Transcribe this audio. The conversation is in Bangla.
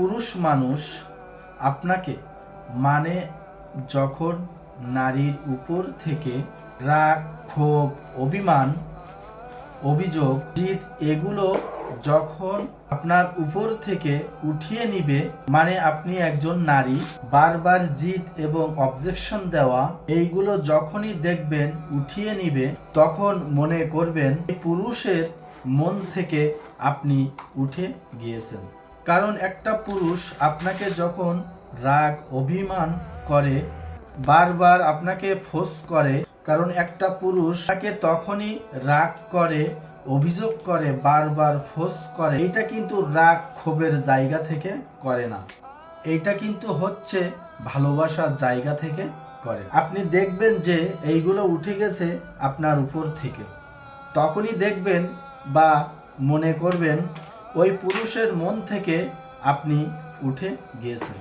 পুরুষ মানুষ আপনাকে মানে যখন নারীর উপর থেকে রাগ, ক্ষোভ, অভিমান, অভিযোগ, জিদ এগুলো যখন আপনার উপর থেকে উঠিয়ে নিবে মানে আপনি একজন নারী, বারবার জিদ এবং অবজেকশন দেওয়া, এইগুলো যখনই দেখবেন, উঠিয়ে নিবে, তখন মনে করবেন পুরুষের মন থেকে আপনি উঠে গিয়েছেন। কারণ একটা পুরুষ আপনাকে যখন রাগ, অভিমান করে, বারবার আপনাকে ফোর্স করে, কারণ একটা পুরুষ তাকে তখনই রাগ করে, অভিযোগ করে, বারবার ফোর্স করে এটা কিন্তু রাগ ক্ষোভের জায়গা থেকে করে না। এইটা কিন্তু হচ্ছে ভালোবাসার জায়গা থেকে করে। আপনি দেখবেন যে এইগুলো উঠে গেছে আপনার উপর থেকে। তখনই দেখবেন বা মনে করবেন ওই পুরুষের মন থেকে আপনি উঠে গিয়েছেন।